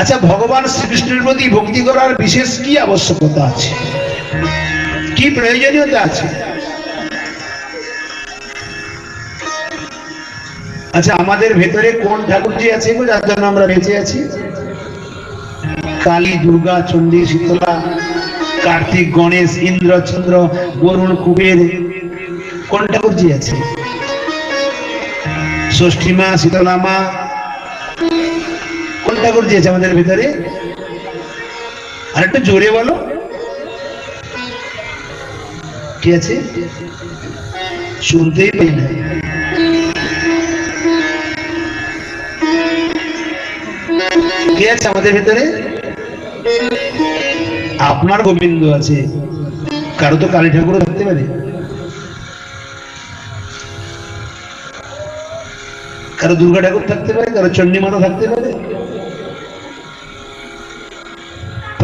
আচ্ছা ভগবান শ্রীকৃষ্ণের প্রতি ভক্তি করার বিশেষ কি আবশ্যকতা আছে? কি প্রয়োজনীয়তা আছে? আচ্ছা আমাদের ভেতরে কোন ঠাকুরজি আছে যার জন্য আমরা বেঁচে আছি? কালী, দুর্গা, চণ্ডী, শীতলা, কার্তিক, গণেশ, ইন্দ্র, চন্দ্র, বরুণ, কুবের। কোন ঠাকুরজি আছে? ষষ্ঠী মা, শীতলা মা কোন ঠাকুরজি আছে আমাদের ভিতরে। আর একটু জোরে বলো। কি আছে? শুনতেই পাই না। কে আছে আমাদের ভিতরে? আপনার গোবিন্দ আছে। কারও তো কালী ঠাকুরও থাকতে পারে। কারও দুর্গা ঠাকুর থাকতে পারে, কারও চণ্ডী মাতা থাকতে পারে।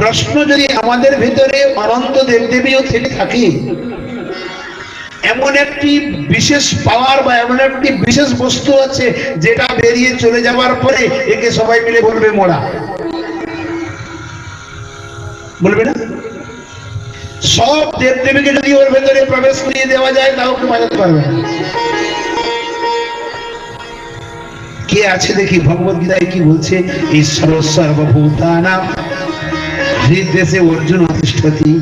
প্রশ্ন যদি আমাদের ভিতরে অনন্ত দেবদেবীও থেকে থাকে, এমন একটি বিশেষ পাওয়ার বা এমন একটি বিশেষ বস্তু আছে যেটা বেরিয়ে চলে যাওয়ার পরে একে সবাই মিলে বলবে মোড়া। বলবে না? সব দেবদেবীকে যদি ওর ভেতরে প্রবেশ করিয়ে দেওয়া যায়, তাও কেউ বাজাতে পারবে কে আছে দেখি? ভগবত গীতায় কি বলছে? ঈশ্বর সর্বভূতানাম। হৃদেশে অর্জুন অতিষ্ঠতি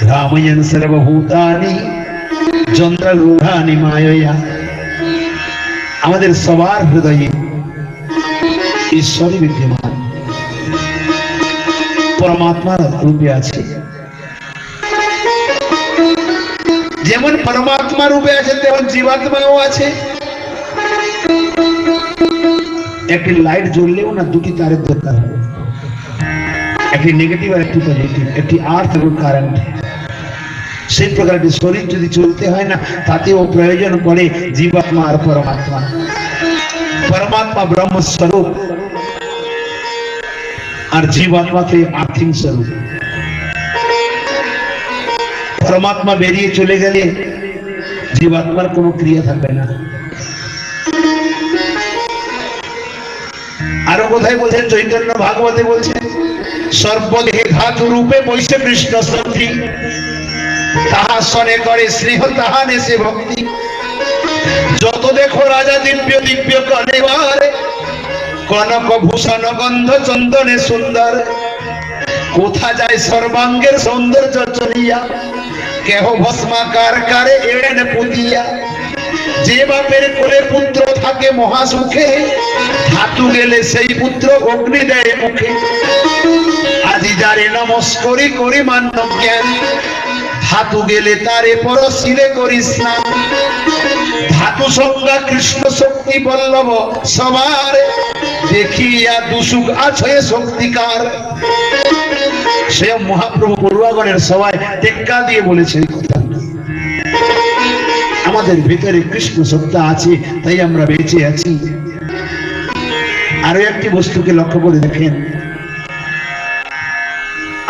রাময়ন সর্বভূতানি চন্দ্ররূঢ়ানি মায়া আমাদের সবার হৃদয়ে ঈশ্বরই বিদ্যমান পরমাত্মার রূপে আছে যেমন পরমাত্মা রূপে আছে তেমন জীবাত্মাও আছে। একটি লাইট জ্বললেও না দুটি তারের দরকার হয়। একটি নেগেটিভ আর একটি পজিটিভ একটি আর্থ এবং কারেন্ট সেই প্রকার একটি শরীর যদি চলতে হয় না, তাতেও প্রয়োজন পড়ে জীবাত্মা আর পরমাত্মা। পরমাত্মা ব্রহ্মস্বরূপ আর জীবাত্মাকে আর্থিক স্বরূপ। পরমাত্মা বেরিয়ে চলে গেলে জীবাত্মার কোনো ক্রিয়া থাকবে না। আরও কোথায় বলছেন? চৈতন্য ভাগবতে বলছেন, সর্বদেহে ধাতু রূপে বৈশ্য কৃষ্ণ শ্রদ্ধি তাহা সনে করে স্নেহ, তাহা নেশে ভক্তি। যত দেখো রাজা দিব্য দিব্য কনেবারে কনক ভূষণ গন্ধ চন্দনে সুন্দর। কোথা যায় সর্বাঙ্গের সৌন্দর্য চলিয়া? কেহ ভস্মাকার কারে এড়েন পুতিয়া। যে বাপের কোলে পুত্র থাকে মহাসুখে ধাতু গেলে সেই পুত্র অগ্নি দেয় মুখে। আজি যারে নমস্করি করি মান্য জ্ঞান ধাতু গেলে তারে পরশিলে করি স্নান। ধাতু সংজ্ঞা কৃষ্ণ শক্তি বল্লভ সবার, দেখিয়া দুসুখ আছে শক্তিকার। সে মহাপ্রভু পড়ুয়াগণের সবাই টেক্কা দিয়ে বলেছে কথা আমাদের ভিতরে কৃষ্ণ সত্তা আছে, তাই আমরা বেঁচে আছি। আরও একটি বস্তুকে লক্ষ্য করে দেখেন।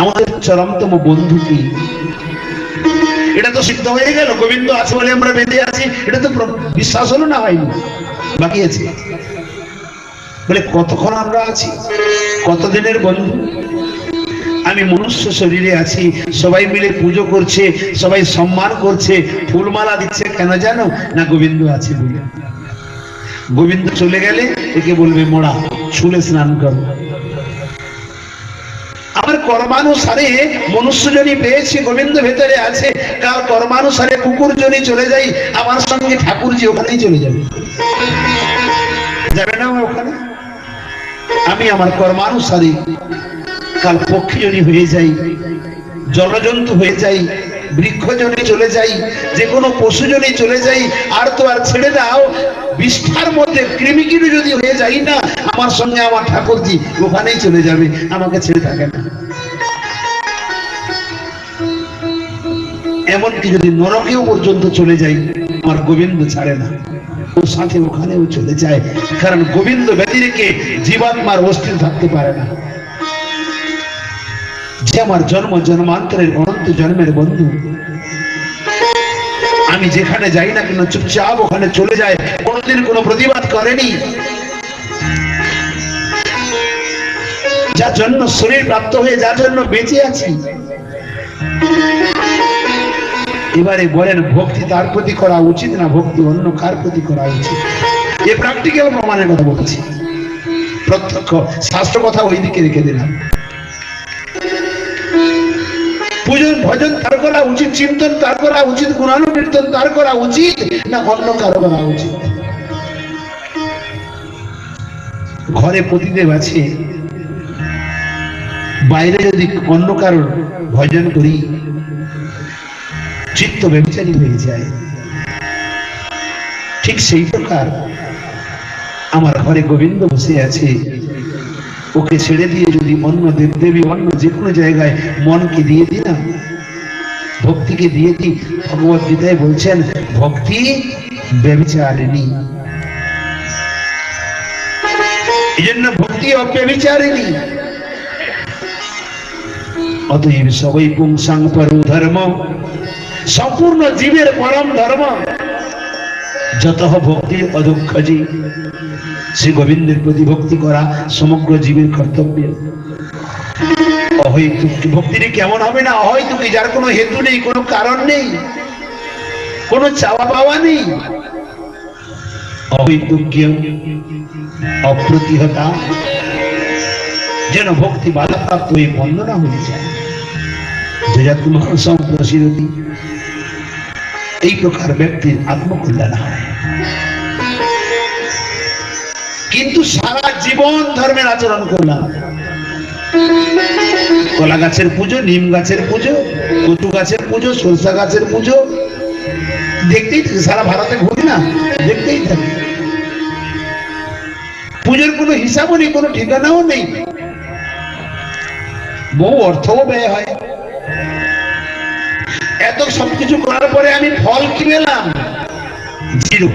আমাদের চরমতম বন্ধু কি? এটা তো সিদ্ধ হয়ে গেল, গোবিন্দ আছে বলে আমরা বেঁচে আছি, এটা তো বিশ্বাস হলো না হয়নি বাকি আছে? বলে, কতক্ষণ আমরা আছি? কতদিনের বন্ধু? আমি মনুষ্য শরীরে আছি, সবাই মিলে পুজো করছে, সবাই সম্মান করছে, ফুলমালা দিচ্ছে, কেন জানো? না গোবিন্দ আছে বলে। গোবিন্দ চলে গেলে একে বলবে, মোড়া ছুলে স্নান করো। আমার কর্মানুসারে মনুষ্য জনি পেয়েছি, গোবিন্দ ভেতরে আছে, কার কর্মানুসারে কুকুর জনি চলে যাই আমার সঙ্গে ঠাকুরজি ওখানেই চলে যাবে। যাবে না আমার ওখানে? আমি আমার কর্মানুসারে কাল পক্ষী জনি হয়ে যাই, জলজন্তু হয়ে যাই বৃক্ষজনে চলে যাই, যে কোনো পশুজনে চলে যাই, আর তো আর ছেড়ে দাও। বিষ্ঠার মধ্যে কৃমিকিরু যদি হয়ে যাই না, আমার সঙ্গে আমার ঠাকুরজি ওখানেই চলে যাবে, আমাকে ছেড়ে থাকে না। এমনকি যদি নরকেও পর্যন্ত চলে যাই, আমার গোবিন্দ ছাড়ে না। ওর সাথে ওখানেও চলে যায়, কারণ গোবিন্দ ব্যতিরেকে জীবাত্মার অস্থির থাকতে পারে না। যে আমার জন্ম, জন্মান্তরের অনন্ত জন্মের বন্ধু। আমি যেখানে যাই না কেন, চুপচাপ ওখানে চলে যায়। কোনোদিন কোনো প্রতিবাদ করেনি। যার জন্য শরীর প্রাপ্ত হয়ে, যার জন্য বেঁচে আছি। এবারে বলেন, ভক্তি তার প্রতি করা উচিত না ভক্তি অন্য কার প্রতি করা উচিত? এ প্র্যাকটিক্যাল প্রমাণের কথা বলছি। প্রত্যক্ষ শাস্ত্র কথা ওই দিকে রেখে দিলাম। পূজন, ভজন তার করা উচিত, চিন্তন তার করা উচিত, গুণানুকীর্তন তার করা উচিত, না অন্য কারও করা উচিত? ঘরে পতিদেব আছে। বাইরে যদি অন্য কারোর ভজন করি, চিত্ত ব্যবচারী হয়ে যায়। ঠিক সেই প্রকার আমার ঘরে গোবিন্দ বসে আছে। ওকে ছেড়ে দিয়ে যদি অন্য দেবদেবী, অন্য যে কোনো জায়গায় মনকে দিয়ে দিলাম, ভক্তিকে দিয়ে দিই, ভগবত গীতায় বলছেন, ভক্তি ব্যবিচারিণী এই জন্য ভক্তি অব্যবিচারিণী অতএব সবই পুংসাং পরো ধর্ম, সম্পূর্ণ জীবের পরম ধর্ম। যত ভক্তি, অদক্ষজি। শ্রী গোবিন্দের প্রতি ভক্তি করা সমগ্র জীবের কর্তব্য। অহৈতুক ভক্তিটি কেমন হবে না অহৈতুকি যার কোনো হেতু নেই, কোনো কারণ নেই, কোনো চাওয়া পাওয়া নেই। অপ্রতিহতা। যেন ভক্তি বাধাপ্রাপ্ত হয়ে বন্দনা হয়ে যায়। এই প্রকার ব্যক্তির আত্মকল্যাণ হয় কিন্তু সারা জীবন ধর্মের আচরণ করলাম। কলা গাছের পুজো, নিম গাছের পুজো, কচু গাছের পুজো, সরষা গাছের পুজো। দেখতেই থাকি, সারা ভারতে ঘুরি না, দেখতেই থাকি। পুজোর কোনো হিসাবও নেই, কোনো ঠিকানাও নেই। বহু অর্থও ব্যয় হয়। এত সবকিছু করার পরে আমি ফল কি পেলাম জিরো।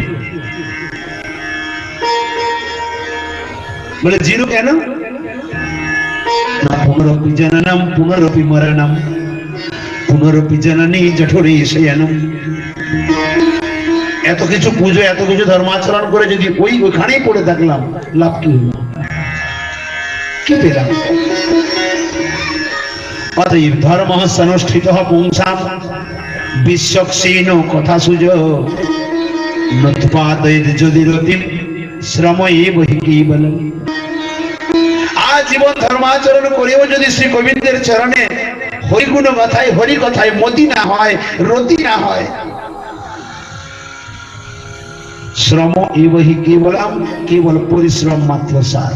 বলে, জিরো কেন? পুনরপি জননম, পুনরপি মরণম, পুনরপি জননী জঠরে শয়নম। এত কিছু পুজো, এত কিছু ধর্মাচরণ করে যদি ওই ওখানেই পড়ে থাকলাম, লাভ কি হলো? কি পেলাম? অতএব ধর্ম সনুষ্ঠিত পুংসাম। বিশ্বক্ষীণ কথা সুজ। যদি রতিম শ্রম বহি বলেন। আজীবন ধর্মাচরণ করেও যদি শ্রী গোবিন্দের চরণে। হরিগুণ কথায়, হরি কথায় মতি না হয়, রতি না হয়। শ্রম এবহি কেবলাম কেবল পরিশ্রম মাত্র সার।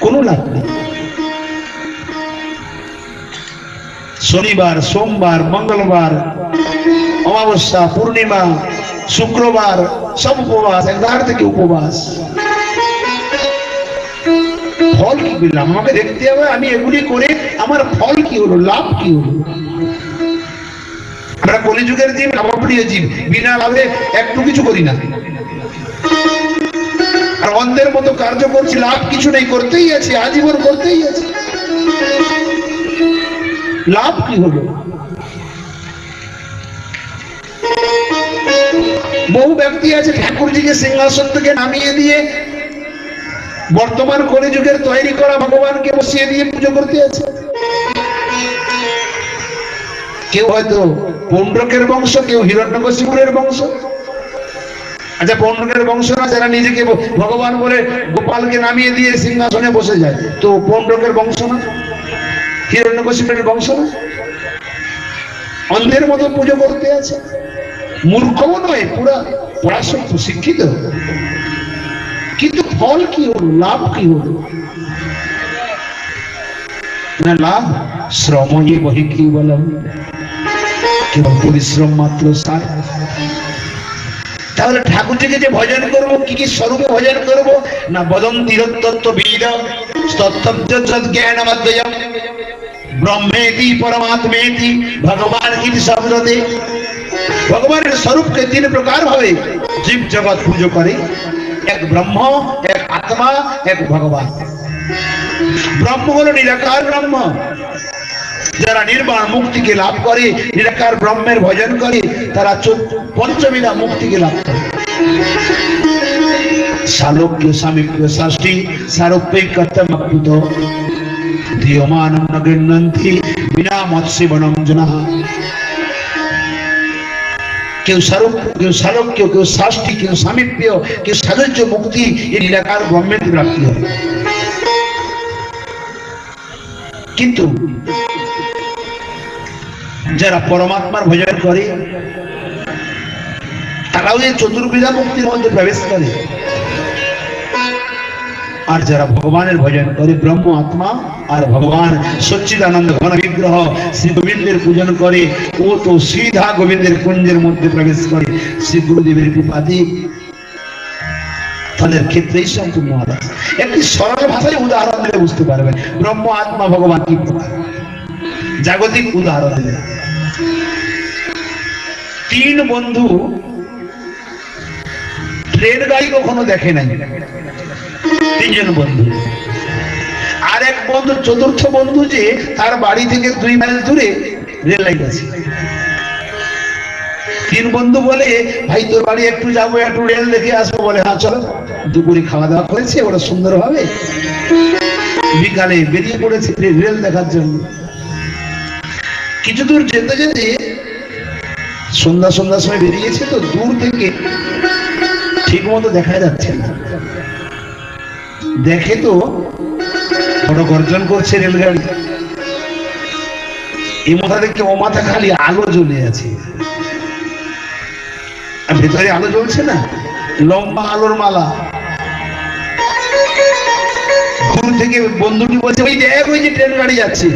কোনো লাভ নেই। শনিবার, সোমবার, মঙ্গলবার, অমাবস্যা, পূর্ণিমা, শুক্রবার, সব উপবাস একধার থেকে উপবাস। ফল কি পেলাম? আমাকে দেখতে হবে, আমি এগুলি করে আমার ফল কি হলো, লাভ কি হলো? আমরা কলিযুগের জীব লাভপ্রিয় জীব, বিনা লাভে একটু কিছু করি না। আর অন্ধের মতো কার্য করছি, লাভ কিছু নেই, করতেই আছে, আজীবন করতেই আছে। লাভ কি হলো? বহু ব্যক্তি আছে ঠাকুরজিকে সিংহাসন থেকে নামিয়ে দিয়ে, বর্তমান কলিযুগের তৈরি করা ভগবানকে বসিয়ে দিয়ে পুজো করতে আছে। কেউ হয়তো পৌণ্ড্রকের বংশ, কেউ হিরণ্যকশিপুরের বংশ। আচ্ছা পৌণ্ড্রকের বংশ না, যারা নিজেকে ভগবান বলে গোপালকে নামিয়ে দিয়ে সিংহাসনে বসে যায়, তো পৌণ্ড্রকের বংশ না? হিরণ্যকশিপুরের বংশ না অন্ধের মতো পুজো করতে আছে। মূর্খও নয়, পুরা পড়াশোনা শিক্ষিত। কিন্তু ফল কি হলো, লাভ কি হলো? না লাভ শ্রমই বহি কি বললাম কেবল পরিশ্রম মাত্র সার। তাহলে ঠাকুরজিকে যে ভজন করব, কি কি স্বরূপে ভজন করব? না বদন তীরতত্ত্ব বিদ তত্ত্ব জ্ঞান ব্রহ্মেতি পরমাত্মেতি, ভগবান ইতি শব্দতে ভগবানের স্বরূপকে তিন প্রকার ভাবে জীব জগৎ পুজো করে। এক ব্রহ্ম, এক আত্মা, এক ভগবান। ব্রহ্ম হলো নিরাকার ব্রহ্ম। যারা নির্বাণ মুক্তিকে লাভ করে, নিরাকার ব্রহ্মের ভজন করে, তারা পঞ্চমীরা মুক্তিকে লাভ করে। সালোক্য সামীপ্য ষষ্ঠী সারূপ্যৈকত্তমপ্লুত ধিয়মানম ন গৃহ্ণন্তি বিনা মৎস্যবনম জনাঃ কেউ সারূপ কেউ কেউ ষষ্ঠী কেউ সামীপ্য কেউ মুক্তি, এই ব্রহ্মের প্রাপ্তি কিন্তু যারা পরমাত্মার ভজন করে, তারাও এই চতুর্বিধা মুক্তির মধ্যে প্রবেশ করে। আর যারা ভগবানের ভজন করে, ব্রহ্ম, আত্মা আর ভগবান সচ্চিদানন্দ ঘন বিগ্রহ শ্রী গোবিন্দের পূজন করে, ও তো সিধা গোবিন্দের কুঞ্জের মধ্যে প্রবেশ করে। শ্রী গুরুদেবের কৃপাতে তাদের ক্ষেত্রেই সম্পূর্ণ আলাদা। একটি সরল ভাষায় উদাহরণ দিলে বুঝতে পারবেন, ব্রহ্ম, আত্মা, ভগবান কি জাগতিক উদাহরণ দিলে। তিন বন্ধু ট্রেন গাড়ি কখনো দেখে নাই। তিনজন বন্ধু। আর এক বন্ধু, চতুর্থ বন্ধু যে তার বাড়ি থেকে দুই মাইল দূরে রেল লাইন আছে। তিন বন্ধু বলে, ভাই, তোর বাড়ি একটু যাব, একটু রেল দেখে আসব। বলে হ্যাঁ চলো। দুপুরে খাওয়া দাওয়া করেছে, ওরা সুন্দর হবে বিকালে বেরিয়ে পড়েছে রেল দেখার জন্য। কিছু দূর যেতে যেতে সন্ধ্যা সন্ধ্যার সময় বেরিয়েছে তো দূর থেকে ঠিক মতো দেখা যাচ্ছে না। দেখে তো বড় গর্জন করছে রেলগাড়ি। এই মাথা দেখতে ও মাথা খালি আলো জ্বলে আছে। আর ভেতরে আলো জ্বলছে না? লম্বা আলোর মালা। দূর থেকে বন্ধুটি বলছে, ওই দেখ, ওই যে ট্রেন গাড়ি যাচ্ছে।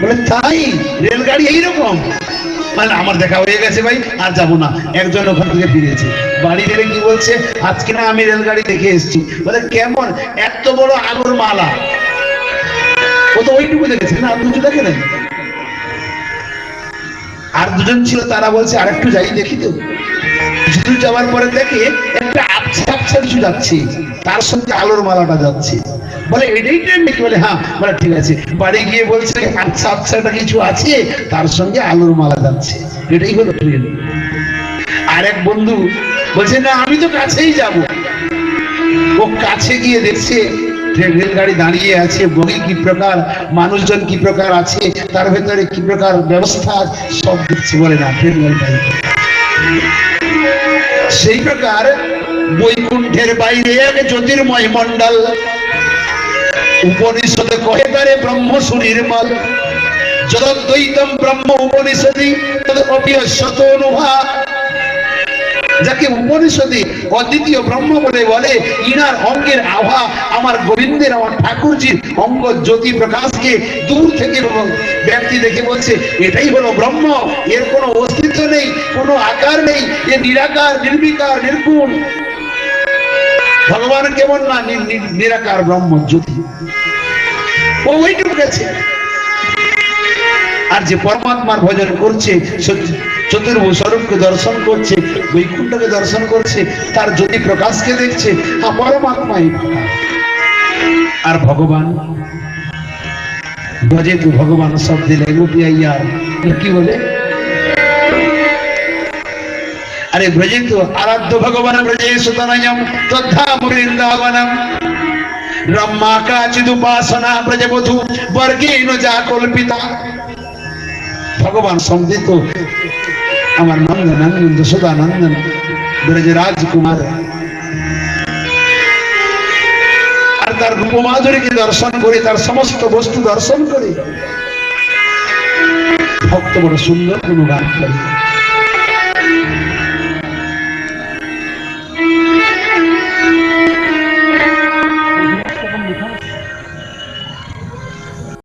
বলে, তাই? রেলগাড়ি এইরকম? মানে আমার দেখা হয়ে গেছে ভাই, আর যাব না। একজন ওখান থেকে ফিরেছে। বাড়ি গেলে কি বলছে? আজকে না আমি রেলগাড়ি দেখে এসেছি। বলে, কেমন? এত বড় আলোর মালা। ও তো ওইটুকু দেখেছে না? আর কিছু দেখে নাই? আর দুজন ছিল, তারা বলছে আর একটু যাই দেখি তো। যাওয়ার পরে দেখে একটা আবছা আবছা কিছু যাচ্ছে। তার সঙ্গে আলোর মালাটা যাচ্ছে। বলে এটাই ট্রেন নাকি বলে? হ্যাঁ। বলে, ঠিক আছে। বাড়ি গিয়ে বলছে আচ্ছা আচ্ছাটা কিছু আছে, তার সঙ্গে আলোর মালা যাচ্ছে। এটাই হলো ট্রেন আর এক বন্ধু বলছে, না, আমি তো কাছেই যাব। ও কাছে গিয়ে দেখছে রেলগাড়ি দাঁড়িয়ে আছে, বগি কি প্রকার, মানুষজন কি প্রকার আছে, তার ভেতরে কি প্রকার ব্যবস্থা, সব দেখছে বলে না ট্রেন রেলগাড়ি সেই প্রকার বৈকুণ্ঠের বাইরে জ্যোতির্ময় মন্ডল উপনিষদে কহে তারে ব্রহ্ম সুনির্মল যদ্বৈতম ব্রহ্ম উপনিষদি, তদপি শত অনুভা। যাকে উপনিষদে, অদ্বিতীয় ব্রহ্ম বলে বলে, ইনার অঙ্গের আভা আমার গোবিন্দের, আমার ঠাকুরজির অঙ্গ জ্যোতি প্রকাশকে দূর থেকে ব্যক্তি দেখে বলছে, এটাই হলো ব্রহ্ম। এর কোনো অস্তিত্ব নেই, কোনো আকার নেই। এ নিরাকার, নির্বিকার, নির্গুণ। ভগবান কেমন না নিরাকার ব্রহ্ম জ্যোতি ও ওইটুকু গেছে। আর যে পরমাত্মার ভজন করছে সত্যি চতুর্ভু স্বরূপকে দর্শন করছে, বৈকুণ্ঠকে দর্শন করছে, তার জ্যোতি প্রকাশকে দেখছে পরমাত্মাই। আর ভগবান? ভজে তু ভগবান শব্দে লেগুপিয়াইয়া কি বলে? ভগবান ব্রজে সুতনয়ম তথা বৃন্দাবনম ব্রহ্মা কাচিদুপাসনা ব্রজবধূ বর্গেন যা কল্পিতা। ভগবান সমৃদ্ধ আমার নন্দন নন্দন, যশোদা নন্দন, ব্রজ রাজকুমার। আর তার রূপমাধুরীকে দর্শন করে, তার সমস্ত বস্তু দর্শন করে। ভক্ত বড় সুন্দর কোন গান করে।